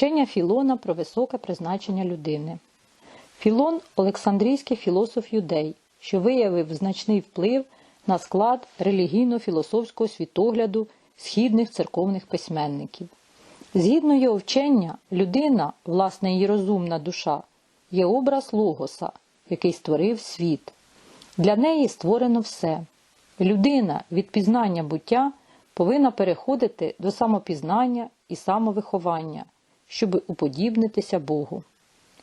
Вчення Філона про високе призначення людини. Філон Олександрійський філософ юдей, що виявив значний вплив на склад релігійно-філософського світогляду східних церковних письменників. Згідно його вчення, людина, власне її розумна душа, є образ Логоса, який створив світ. Для неї створено все. Людина від пізнання буття повинна переходити до самопізнання і самовиховання, щоб уподібнитися Богу.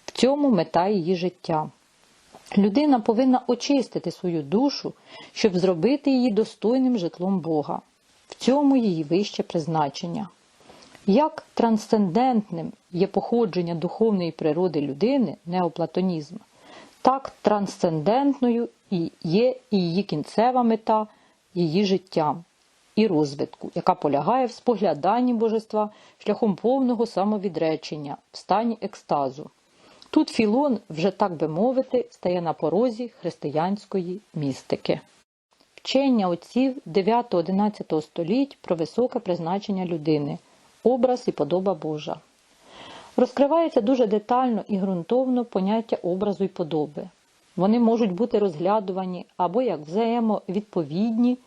В цьому мета її життя. Людина повинна очистити свою душу, щоб зробити її достойним житлом Бога. В цьому її вище призначення. Як трансцендентним є походження духовної природи людини, неоплатонізм, так трансцендентною і є і її кінцева мета її життя і розвитку, яка полягає в спогляданні божества шляхом повного самовідречення в стані екстазу. Тут Філон, вже так би мовити, стає на порозі християнської містики. Вчення отців 9-11 століть про високе призначення людини, образ і подоба Божа. Розкривається дуже детально і ґрунтовно поняття образу і подоби. Вони можуть бути розглядувані або як взаємовідповідні,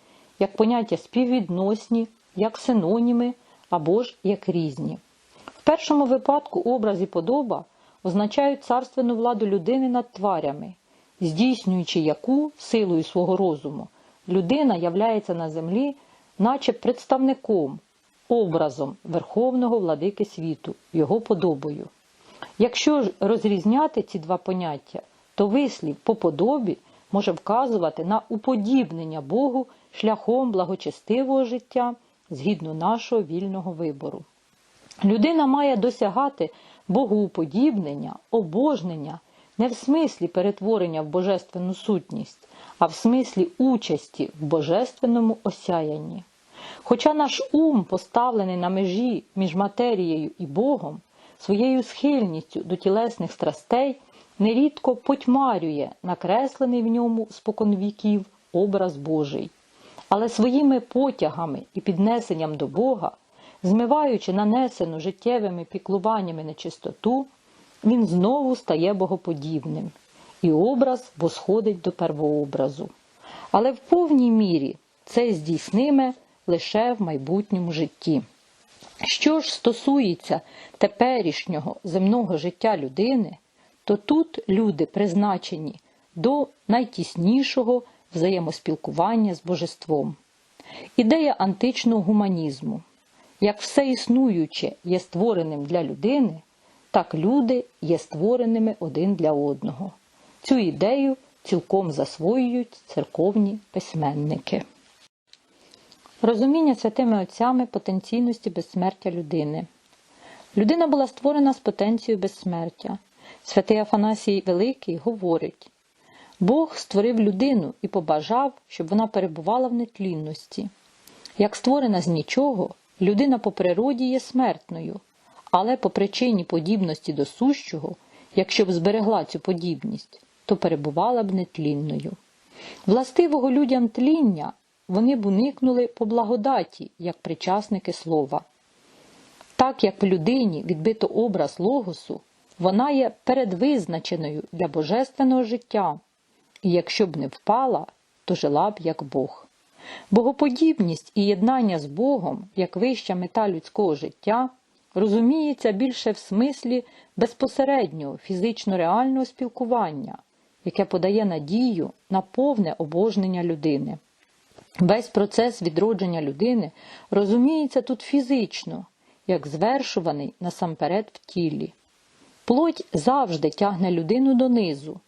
як поняття співвідносні, як синоніми або ж як різні. В першому випадку образ і подоба означають царственну владу людини над тварями, здійснюючи яку силою свого розуму людина являється на землі, наче представником, образом Верховного владики світу, його подобою. Якщо ж розрізняти ці два поняття, то вислів по подобі може вказувати на уподібнення Богу шляхом благочестивого життя згідно нашого вільного вибору. Людина має досягати богоуподібнення, обожнення не в смислі перетворення в божественну сутність, а в смислі участі в божественному осяянні. Хоча наш ум, поставлений на межі між матерією і Богом, своєю схильністю до тілесних страстей, нерідко потьмарює накреслений в ньому споконвіків образ Божий, але своїми потягами і піднесенням до Бога, змиваючи нанесену життєвими піклуваннями нечистоту, він знову стає богоподібним, і образ восходить до первообразу. Але в повній мірі це здійсниме лише в майбутньому житті. Що ж стосується теперішнього земного життя людини, то тут люди призначені до найтіснішого взаємоспілкування з божеством. Ідея античного гуманізму. Як все існуюче є створеним для людини, так люди є створеними один для одного. Цю ідею цілком засвоюють церковні письменники. Розуміння святими отцями потенційності безсмертя людини. Людина була створена з потенцією безсмертя. Святий Афанасій Великий говорить: Бог створив людину і побажав, щоб вона перебувала в нетлінності. Як створена з нічого, людина по природі є смертною, але по причині подібності до сущого, якщо б зберегла цю подібність, то перебувала б нетлінною. Властивого людям тління вони б уникнули по благодаті, як причасники слова. Так як в людині відбито образ логосу, вона є передвизначеною для божественного життя, і якщо б не впала, то жила б як Бог. Богоподібність і єднання з Богом, як вища мета людського життя, розуміється більше в смислі безпосереднього фізично-реального спілкування, яке подає надію на повне обожнення людини. Весь процес відродження людини розуміється тут фізично, як звершуваний насамперед в тілі. Плоть завжди тягне людину донизу,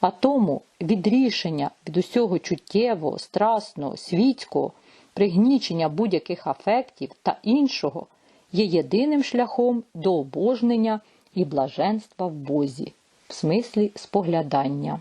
а тому відрішення від усього чуттєвого, страсного, світського, пригнічення будь-яких афектів та іншого є єдиним шляхом до обожнення і блаженства в Бозі, в смислі споглядання.